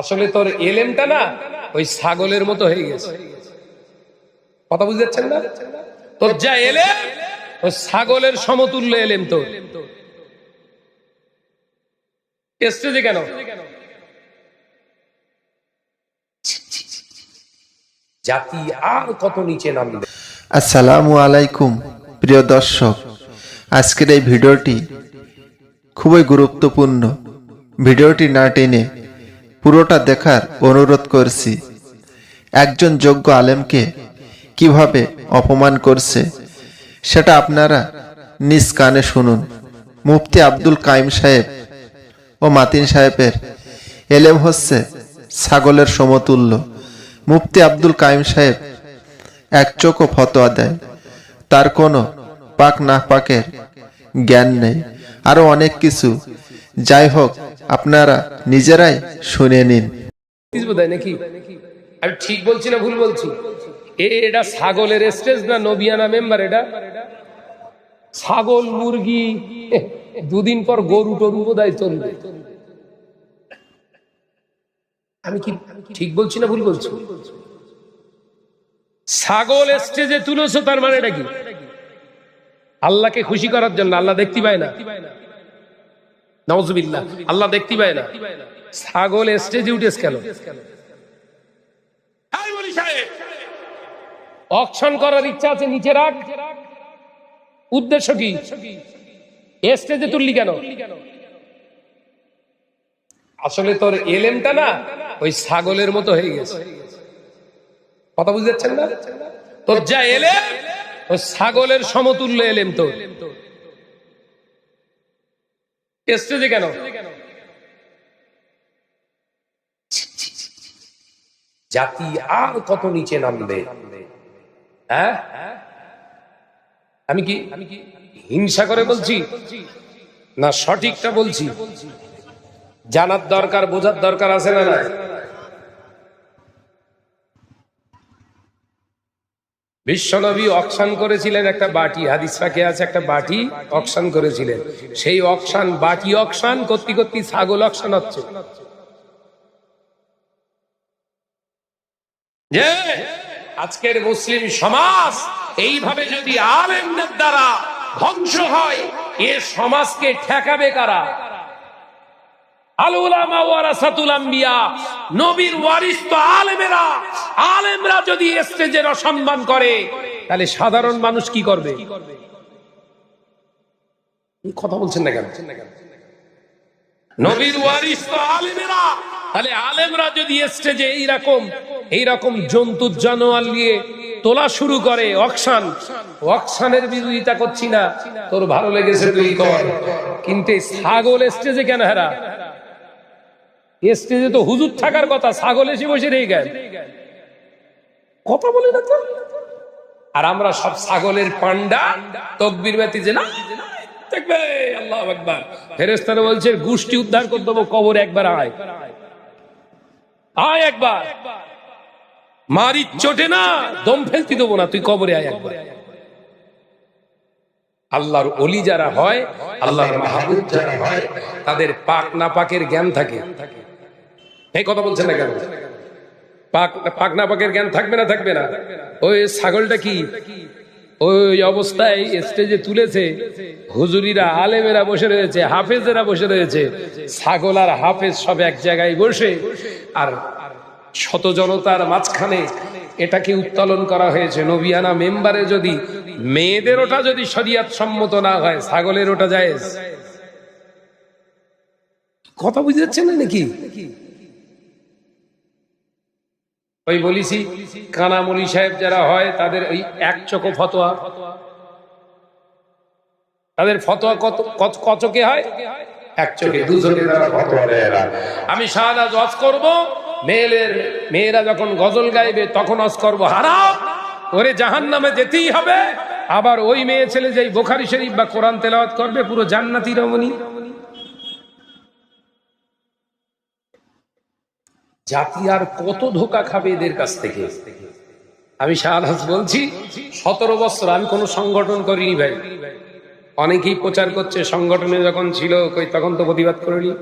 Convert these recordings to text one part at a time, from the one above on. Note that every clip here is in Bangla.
আসলে তোর এলেমটা না ওই ছাগলের মতো হয়ে গেছে। কথা বুঝতে পারছেন না? তোর যা এলেম, ওই ছাগলের সমতুল্য এলেম তোর। স্টেজে কেন? জাতি আর কত নিচে নামবে। আসসালামু আলাইকুম, প্রিয় দর্শক। আজকের এই ভিডিওটি খুবই গুরুত্বপূর্ণ। ভিডিওটি না টেনে পুরোটা দেখার অনুরোধ করছি। একজন যোগ্য আলেমকে কীভাবে অপমান করছে, সেটা আপনারা নিজ কানে শুনুন। মুফতি আব্দুল কাইম সাহেব ও মাতিন সাহেবের এলেম হচ্ছে ছাগলের সমতুল্য। মুফতি আব্দুল কাইম সাহেব এক চোখও ফতোয়া দেয়। তার কোনো পাক না পাকের জ্ঞান নেই। আরও অনেক কিছু। যাই হোক আপনারা নিজেরাই শুনে নিন। নাকি? আমি ঠিক বলছি না ভুল বলছি? এটা ছাগলের স্টেজ না নবিয়ানা মেম্বার এটা? ছাগল, মুরগি দুদিন পর গরু টরু বোধহয় চলবে। আমি কি ঠিক বলছি না ভুল বলছি? ছাগল স্টেজে তুলেছো তার মানে এটা কি? আল্লাহকে খুশি করার জন্য, আল্লাহ দেখতে পায় না। নওয়াজবিল্লাহ আল্লাহ দেখতে পায় না। ছাগল স্টেজে কেন? অকশন করার ইচ্ছা আছে নিচে রাখ। উদ্দেশ্য কি? স্টেজে তুললি কেন? আসলে তোর এলেমটা না ওই ছাগলের মতো হয়ে গেছে। কথা বুঝতে না? তোর যা এলেম ওই ছাগলের সমতুল্য এলেম তোর। স্টেজে কেন জাতি আর কত নিচে নামবে? হ্যাঁ? আমি কি আমি কি হিংসা করে বলছি? না সঠিকটা বলছি। জানার দরকার, বোঝার দরকার আছে না না বিশ্বনবী অকশান করেছিলেন একটা বাটি, হাদিস পাকে আছে একটা বাটি অকশান করেছিলেন। সেই অকশান, বাটি অকশান করতে করতে ছাগল অকশান হচ্ছে। যে আজকের মুসলিম সমাজ এইভাবে যদি আলেমদের দ্বারা ধ্বংস হয়, এ সমাজকে ঠেকাবে কারা? সাধারণ মানুষ কি করবে? কথা বলছেন না কেন? নবীর ওয়ারিস তো আলেমেরা। তাহলে আলেমরা যদি স্টেজে এইরকম এইরকম জন্তুর জানোয়ার নিয়ে তোলা শুরু করে, অকশান, অকশানের বিরোধিতা করছি না, তোর ভালো লেগেছে তুই কর। কিন্তু ছাগল স্টেজে কেন হেরা? স্টেজে তো হুজুর থাকার কথা, ছাগল এসে বসে রয়ে গেল। কথা বলে না আর আমরা সব ছাগলের পান্ডা, তকবির ব্যতি যে না আল্লাহর অলি যারা হয়, আল্লাহর মাহবুব যারা হয়, তাদের পাক না পাকের জ্ঞান থাকে। এই কথা বলছেন না কেন? পাক পাক না পাকের জ্ঞান থাকবে না থাকবে না। ওই ছাগলটা কি? ওই অবস্থায় স্টেজে তুলেছে। হুজুরিরা, আলেমেরা বসে রয়েছে, হাফেজেরা বসে রয়েছে। ছাগল আর হাফেজ সব এক জায়গায় বসে। আর শত জনতার মাঝখানে এটাকে উত্তোলন করা হয়েছে। নবিয়ানা মেম্বারে যদি মেয়েদের ওটা যদি শরিয়াত সম্মত না হয়, ছাগলের ওটা যায় কথা বুঝতে পারছেন না নাকি? ওই বলিছি, কানামলি সাহেব যারা হয়, তাদের ওই এক চকো ফতোয়া। তাদের ফতোয়া কত কচকে হয়? এক চোখে, দু চোখে তারা ফতোয়া দেয় এরা। আমি শাহাদাত ওয়াজ করব মেয়েদের মেয়েরা যখন গজল গাইবে, তখন ওয়াজ করব। হারাম! ওরে জাহান নামে যেতেই হবে। আবার ওই মেয়ে ছেলে যেই বোখারি শরীফ বা কোরআন তেলাওয়াত করবে, পুরো জান্নাতি রমণী। জাতি আর কত ধোকা খাবে এদের কাছ থেকে? আমি শাহনাজ বলছি, সতেরো বছর আমি কোনো সংগঠন করিনি ভাই। অনেকেই প্রচার করছে, সংগঠনে যখন ছিল তখন তো প্রতিবাদ করিনি।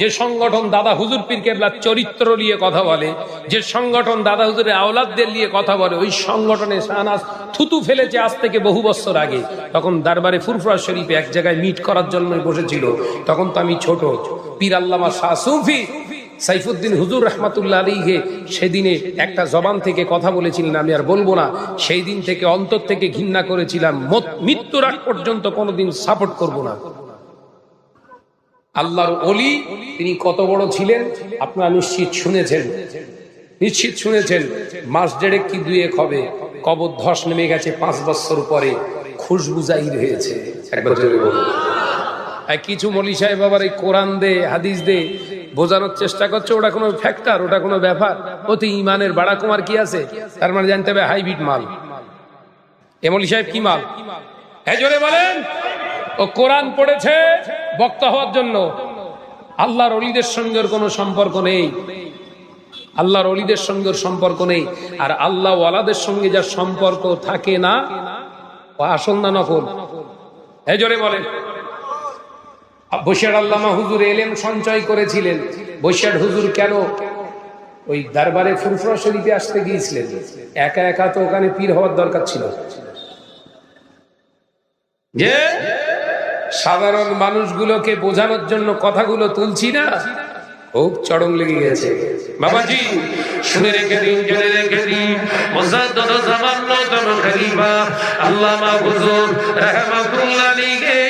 যে সংগঠন দাদা হুজুর পীর কেবলার চরিত্র নিয়ে কথা বলে, যে সংগঠন দাদা হুজুরের আওলাদদের নিয়ে কথা বলে, ওই সংগঠনে শাহনাজ থুতু ফেলেছে আজ থেকে বহু বছর আগে। তখন দরবারে ফুরফুরা শরীফে এক জায়গায় মিট করার জন্য বসেছিল। তখন তো আমি ছোট, পীর আল্লামা শাহ সুফি সাইফুদ্দিন হুজুর রহমাতুল্লাহ আলীকে সেদিনে একটা জবান থেকে কথা বলেছিলেন, আমি আর বলব না। সেই দিন থেকে অন্তর থেকে ঘৃণা করেছিলাম। মত- মৃত্যুর আগ পর্যন্ত কোনোদিন সাপোর্ট করব না। আল্লাহর অলি তিনি কত বড় ছিলেন, আপনারা নিশ্চিত শুনেছেন। নিশ্চিত শুনেছেন, মাস দেড়েক কি দুয়েক হবে, কবর ধস নেমে গেছে পাঁচ বছর পরে, খুশবু জাহির হয়েছে। একবার কিছু মলি সাহেব আবার এই কোরআন দে, হাদিস দে বোঝানোর চেষ্টা করছে, ওটা কোনো ফ্যাক্টর ওটা কোনো ব্যাপার। ওতে ইমানের বাড়া কুমার কি আছে? তার মানে জানতে হবে হাইব্রিড মাল। এমলি সাহেব কি মাল? হ্যাঁ জোরে বলেন। ও কোরআন পড়েছে বক্তা হওয়ার জন্য। আল্লাহর অলিদের সঙ্গে ওর কোনো সম্পর্ক নেই। আল্লাহর অলিদের সঙ্গে ওর সম্পর্ক নেই। আর আল্লাহ ওয়ালাদের সঙ্গে যার সম্পর্ক থাকে না আসল না নকল। হ্যাঁ জোরে বলেন। বসিয়ার আল্লামা হুজুর এলেম সঞ্চয় করেছিলেন। বসিয়ার হুজুর কেন? ওই দরবারে ফুরফুরা শরীফে আসতে গিয়েছিলেন। একা একা তো ওখানে পীর হওয়ার দরকার ছিল। যে সাধারণ মানুষগুলোকে বোঝানোর জন্য কথাগুলো তুলছি না, খুব চরম লেগে গেছে। বাবাজি, শুনে রেখে দিন জেনে রেখে দিন মোসাদ্দদ জামান নতন খলিফা, আল্লামা হুজুর রাহমাতুল্লাহ আলাইহি।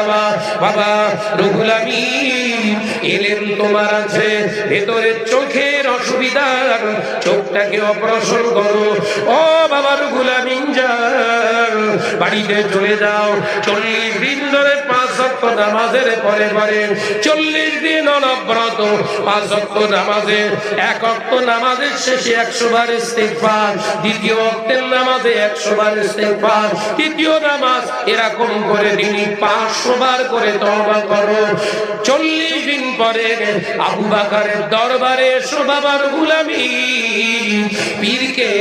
বাবা বাবা রঘুলামি এলেন তোমার আছে। ভেতরের চোখের অসুবিধা চোখটাকে অপারেশন করো। ও বাবা রঘুলামিন যাও। বাড়িতে চলে যাও। চল্লিশ দিন ধরে পাঁচ সপ্তাহ নামাজের পরে পরে চল্লিশ দিন অনব্রত পাঁচ অক্ট নামাজে, এক অক্ট নামাজের শেষে একশো বার ইস্তেগফার, দ্বিতীয় অক্টের নামাজে একশো বার ইস্তেগফার, তৃতীয় নামাজ এরকম করে দিনই পাঁচশো বার করে তওবা করো। চল্লিশ দিন পরে আবু বাকারের দরবারে এসো বাবার গুলামি। পীরকে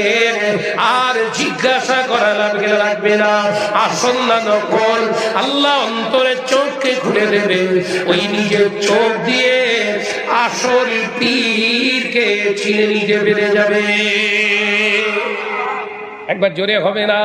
আর জিজ্ঞাসা করা লাগবে লাগবে না। আসন না নকল, আল্লাহ অন্তরের চোখকে খুলে দেবে। ওই নিজের চোখ দিয়ে আসল পীরকে চিনে নিতে পেরে যাবে। একবার জোরে হবে না?